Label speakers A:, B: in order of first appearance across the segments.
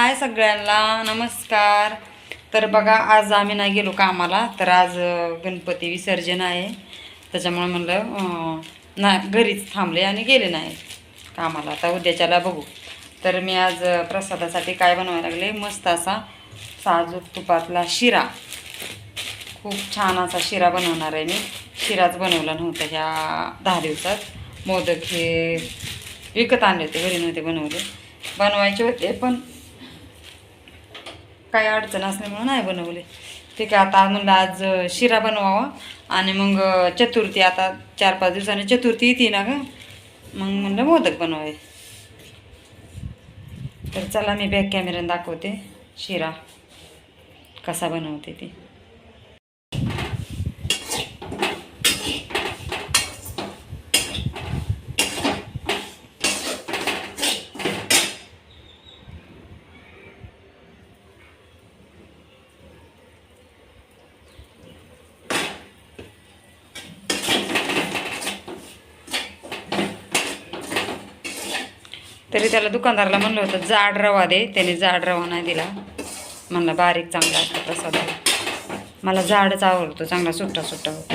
A: हाय सगळ्यांना नमस्कार. तर बघा आज आम्ही नाही गेलो कामाला तर आज गणपती विसर्जन आहे. त्याच्यामुळे म्हणलं नाही ना घरीच थांबले आणि गेले नाही कामाला. आता उद्याच्याला बघू. तर मी आज प्रसादासाठी काय बनवायला लागले? मस्त असा साजूक तुपातला शिरा. खूप छान असा शिरा बनवणार आहे मी. शिराच बनवला नव्हता ह्या दहा दिवसात. मोदक हे विकत आणले होते घरी नव्हते बनवले. बनवायचे होते पण काही अडचण असल्यामुळे नाही बनवले. ठीक आहे आता म्हणलं आज शिरा बनवावा आणि मग चतुर्थी आता चार पाच दिवसाने चतुर्थी येते ना ग. मग म्हणलं मोदक बनवावे. तर चला मी बॅक कॅमेऱ्यानं दाखवते शिरा कसा बनवते ते. तरी त्याला दुकानदाराला म्हणलं होतं जाड रवा दे. त्याने जाड रवा नाही दिला. म्हणलं बारीक चांगला असतो प्रसाद मला जाडच आवडतो चांगला सुट्टा सुट्टा होतो.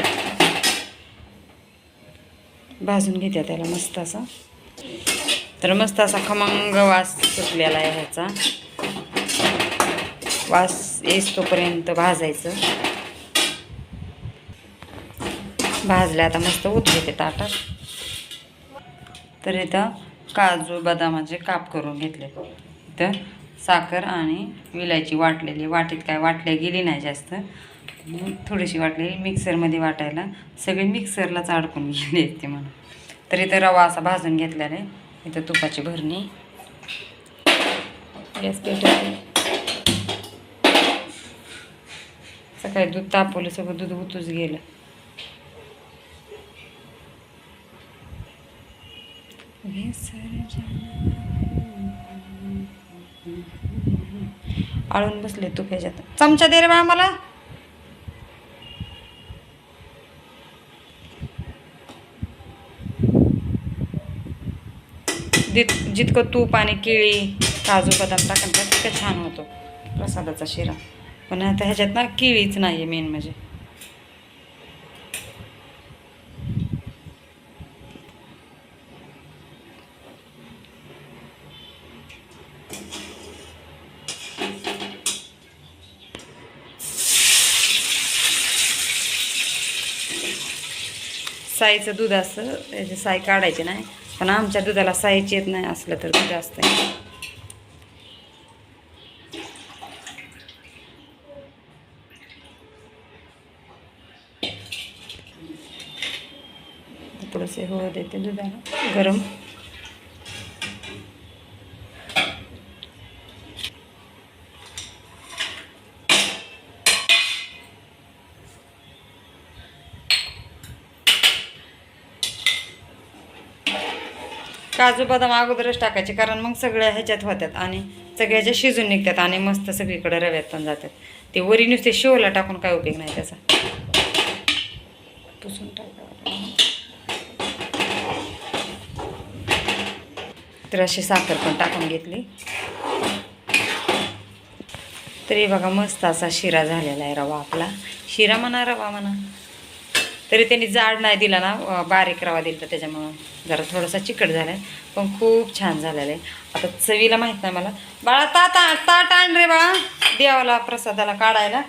A: भाजून घेते त्याला मस्त असा. तर मस्त असा खमंग वास सुटलेला आहे ह्याचा. वास येस तोपर्यंत भाजायचं. भाजल्या आता मस्त उत घेते ताटात. तर इथं काजू बदामाचे काप करून घेतले. इथं साखर आणि विलायची वाटलेली. वाटीत काय वाटल्या गेली नाही जास्त. थोडीशी वाटलेली. मिक्सरमध्ये वाटायला सगळी मिक्सरलाच अडकून गेले ते म्हणून. तर इथं रवा असा भाजून घेतल्याने इथं तुपाची भरणी. गॅस पेटवते. सकाळी दूध तापवलं सगळं दूध उतूच गेलं. आळून बसले तू ह्याच्यात. चमचा दे रे बा मला. जित जितकं तूप आणि केळी काजू बदाम टाकून तितकं छान होतो प्रसादाचा शिरा. पण आता ह्याच्यात ना केळीच नाही आहे मेन म्हणजे. साईचं दूध असतं त्याची साई काढायची नाही पण आमच्या दुधाला साईची येत नाही असलं तर दूध असतं. थोडंसे हो देते दुधाला गरम. काजू बदाम अगोदरच टाकायचे कारण मग सगळ्या ह्याच्यात होत्यात आणि सगळ्याच्या शिजून निघतात आणि मस्त सगळीकडे रव्यात पण जातात. ते वरी नुसते शिवला टाकून काय उपयोग नाही त्याचा. पुसून तर अशी साखर पण टाकून घेतली. तरी बघा मस्त असा शिरा झालेला आहे रवा आपला. शिरा म्हणा रवा म्हणा. तरी त्यांनी जाड नाही दिला ना बारीक रवा दिला तर त्याच्यामुळं. जरा थोडासा चिकट झाला आहे पण खूप छान झालेला आहे. आता चवीला माहीत नाही मला. बाळा ताट आण- ताट आण रे बाळा. देवाला प्रसादाला काढायला.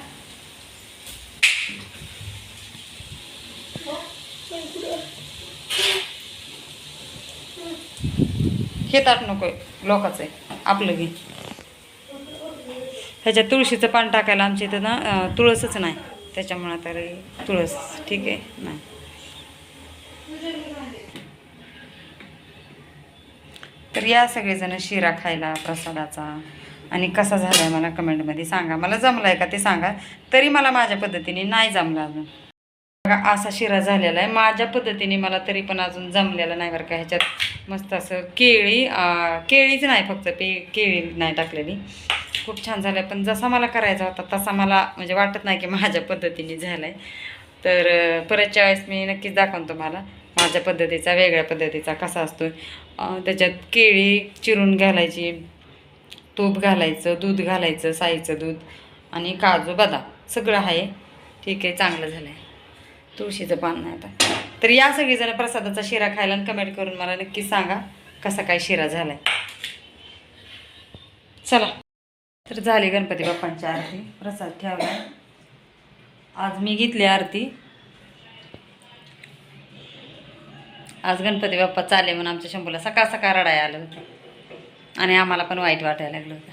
A: हे ताट नको लोकाचं आहे. आपलं घे. ह्याच्यात तुळशीचं पान टाकायला आमच्या इथं ना तुळसच नाही. त्याच्यामुळं तर तुळस ठीक आहे? नाही. तर या सगळेजण शिरा खायला प्रसादाचा. आणि कसा झाला आहे मला कमेंटमध्ये सांगा. मला जमला आहे का ते सांगा. तरी मला माझ्या पद्धतीने नाही जमला अजून. बघा असा शिरा झालेला आहे. माझ्या पद्धतीने मला तरी पण अजून जमलेला नाही बरं का. ह्याच्यात मस्त असं केळी केळीच नाही फक्त पे केळी नाही टाकलेली. खूप छान झालं आहे पण जसा मला करायचा होता तसा मला म्हणजे वाटत नाही की माझ्या पद्धतीने झाला आहे तर परतच्या वेळेस मी नक्कीच दाखवून तुम्हाला. माझ्या पद्धतीचा वेगळ्या पद्धतीचा कसा असतो त्याच्यात केळी चिरून घालायची तूप घालायचं दूध घालायचं साईचं दूध आणि काजू बदाम. सगळं आहे. ठीक आहे चांगलं झालं आहे तुळशीचं पान नाही आता. तर या सगळीजण प्रसादाचा शिरा खायला आणि कमेंट करून मला नक्की सांगा कसा काय शिरा झाला आहे चला. तर झाली गणपती बाप्पांची आरती. प्रसाद ठेवला. आज मी घेतली आरती. आज गणपती बाप्पा चाले म्हणून आमच्या शंभूला सकाळ सकाळ रडाय आलं होतं. आणि आम्हाला पण वाईट वाटायला लागलं होतं.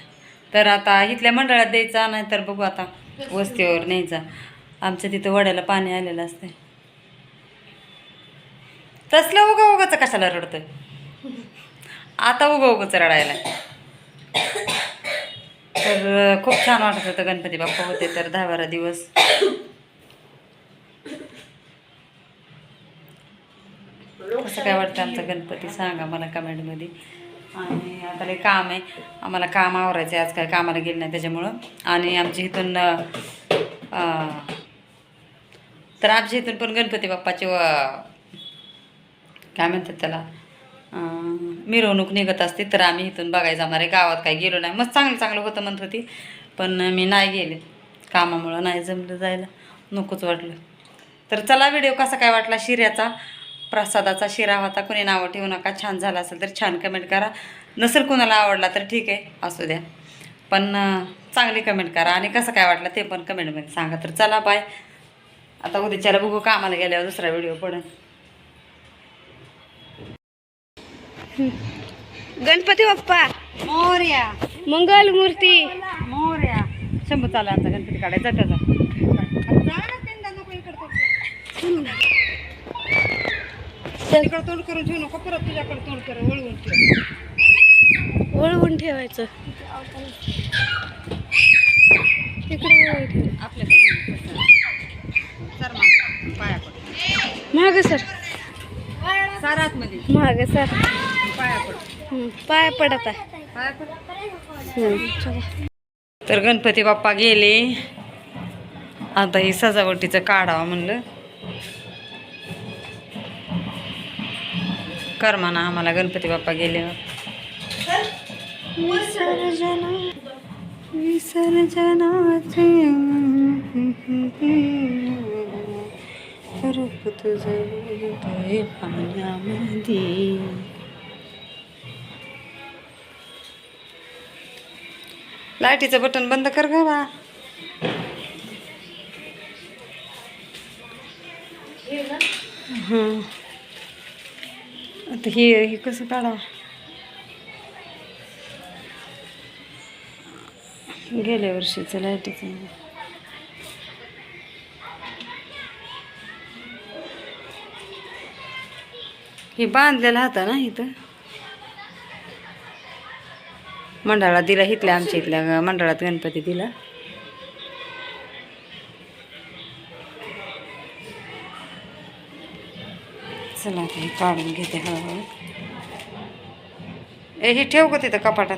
A: तर आता इथल्या मंडळात द्यायचा नाही तर बघू आता वस्तीवर न्यायचा. आमच्या तिथं वड्याला पाणी आलेलं असतं तसलं उगा उगाचं कशाला रडतोय? आता उगा उगाच रडायला. तर खूप छान वाटत होतं गणपती बाप्पा होते तर दहा बारा दिवस. कसं काय वाटतं आमचा गणपती सांगा मला कमेंटमध्ये. आणि आता लय काम आहे. आम्हाला काम आवरायचं आहे आज काय कामाला गेलं नाही त्याच्यामुळं. आणि आमच्या इथून तर आमच्या इथून पण गणपती बाप्पाचे काय म्हणतात त्याला? मिरवणूक निघत असते तर आम्ही इथून बघायला जाणार आहे. गावात काही गेलो नाही. मस्त चांगलं चांगलं होतं म्हणत होती पण मी नाही गेले. कामामुळं नाही जमलं जायला. नकोच वाटलं. तर चला व्हिडिओ कसा काय वाटला? शिऱ्याचा प्रसादाचा शिरा होता. कोणी नावं ठेवू नका. छान झाला असेल तर छान कमेंट करा. नसेल कोणाला आवडला तर ठीक आहे असू द्या. पण चांगली कमेंट करा. आणि कसं काय वाटलं ते पण कमेंटमध्ये सांगा. तर चला बाय. आता उद्याच्याला बघू कामाला गेल्यावर दुसरा व्हिडिओ पडेल.
B: गणपती बाप्पा.
A: मोर्या.
B: मंगल मूर्ती.
A: मोर्या. शंभू चालला आमचा गणपती काढायचा त्याचा तिकडं तोंड करून. ठेवू नको परत तुझ्याकडे तोंड कर वळवून ठेव.
B: वळवून ठेवायचं. वळवून ठेव.
A: आपल्याकडे सर माग पाया पड.
B: माग सर.
A: सर आतमध्ये.
B: माग सर.
A: पाया पड
B: पाया पडत आहे
A: तर गणपती बाप्पा गेले. आता ही सजावटीचं काढावं म्हणलं. करमाना आम्हाला गणपती बाप्पा गेले. विसर्जना विसर्जनाचे रूप तुझं पाण्यामध्ये. लाईटीचं बटन बंद कर ग बा आता हे हे कसं काढा गेल्या वर्षीचं लाईटीचं. हे बांधलेलं होतं ना इथं? मंडळात दिला इथल्या आमच्या इथल्या मंडळात गणपती दिला. चला आता हे काढून घेते हळूहळू ए हे ठेव का तिथं कपाटात.